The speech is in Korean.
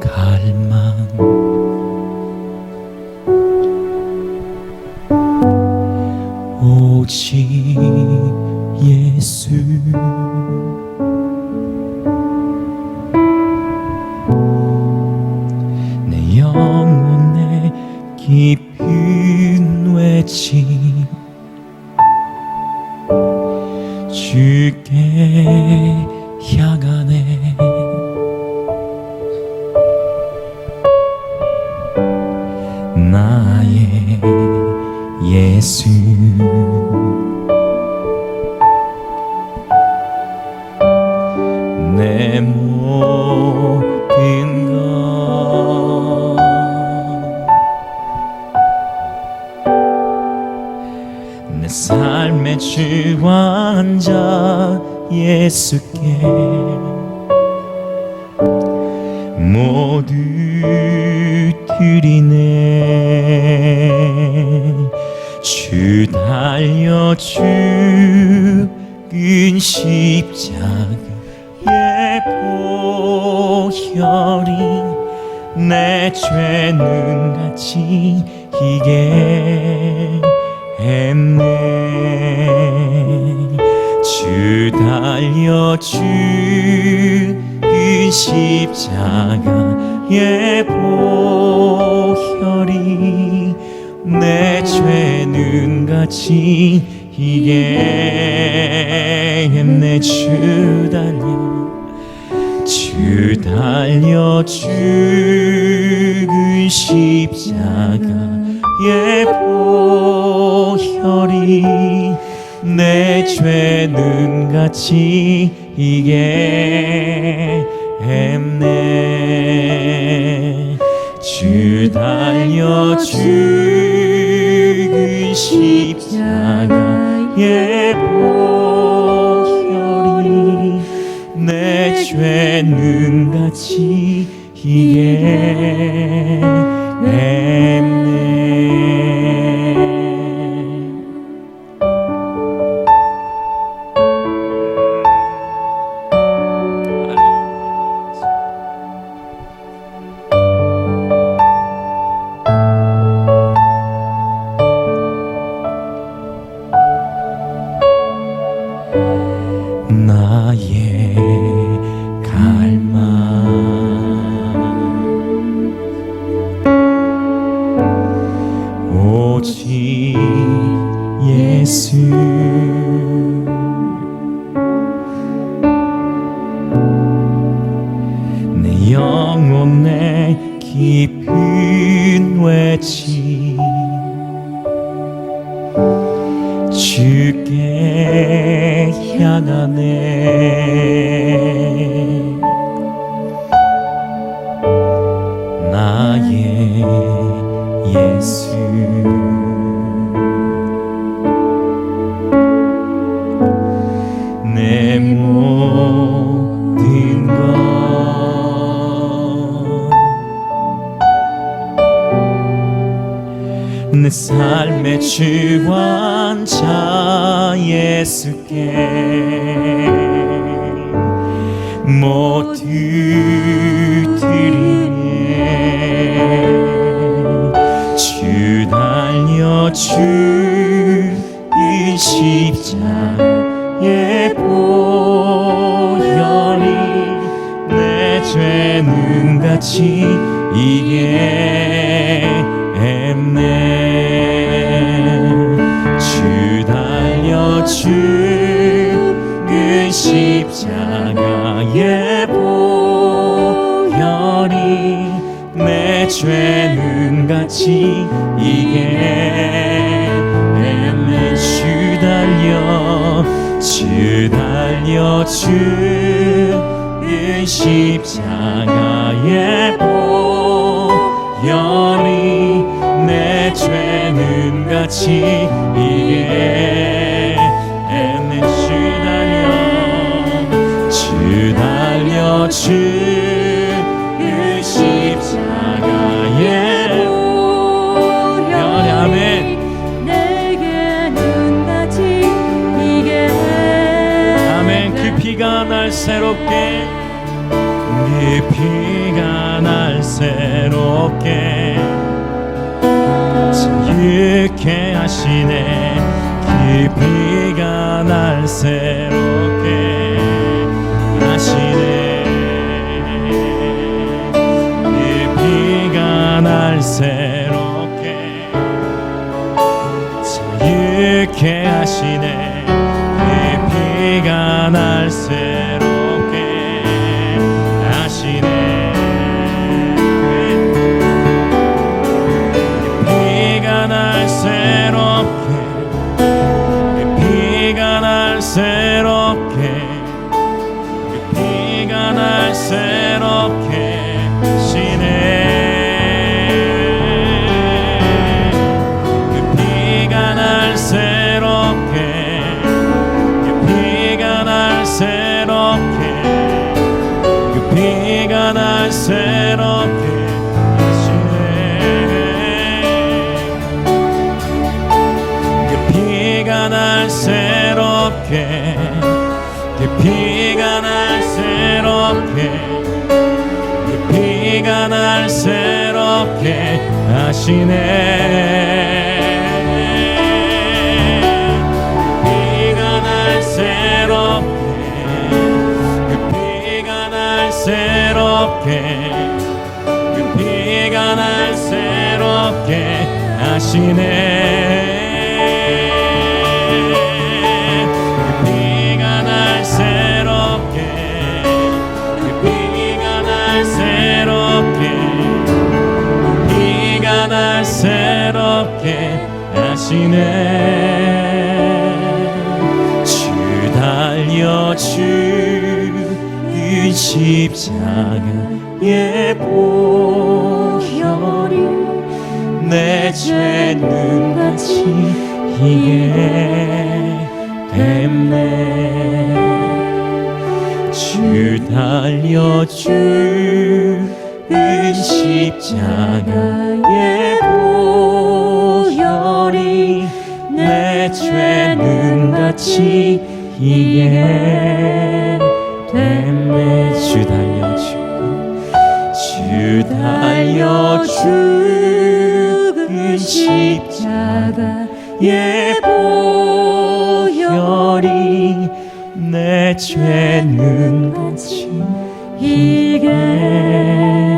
갈망 내 모든 것내 삶의 주관자 예수께 모두 드리네. 주 달려 죽은 십자가 의 보혈이 내죄 눈같이 희게 했네 주 달려 죽은 십자가의 보혈이 내죄 눈같이 희게 했네 주 달려 주 달려 죽은 십자가의 보혈이 내죄 눈같이 이게 했네. 주 달려 죽은 십자가의 보혈 눈같이 희게 했네. 나의 향하네. 나의 예수. 내 모든 것 내 삶의 주관자 예수께 모두 드리네. 주 달려 주인 십자의 보혈이 내 죄는 같이 죽은 십자가의 보혈이 내 죄는 같이 이게 주 달려 주 달려 죽은 십자가의 보혈이 내 죄는 같이 이게 피가 날 새롭게 깊이가 날 새롭게. 자유케 하시네. 깊이가 날 새롭게 하시네. 깊이가 날 새롭게 자유케 하시네 깊이 새롭게 깊이가 날 새롭게 깊이가 날 새롭게 하시네. 깊이가 날 새롭게 깊이가 날 새롭게 깊이가 날 새롭게 하시네 하시네. 주 달려 죽은 십자가의 보혈이 내죄 눈같이 희게 됐네. 주 달려 죽은 십자가의 죄 눈같이 희게 됐네 주 달려 죽은 주 달려 죽은 십자가의 보혈이 내죄 눈같이 희게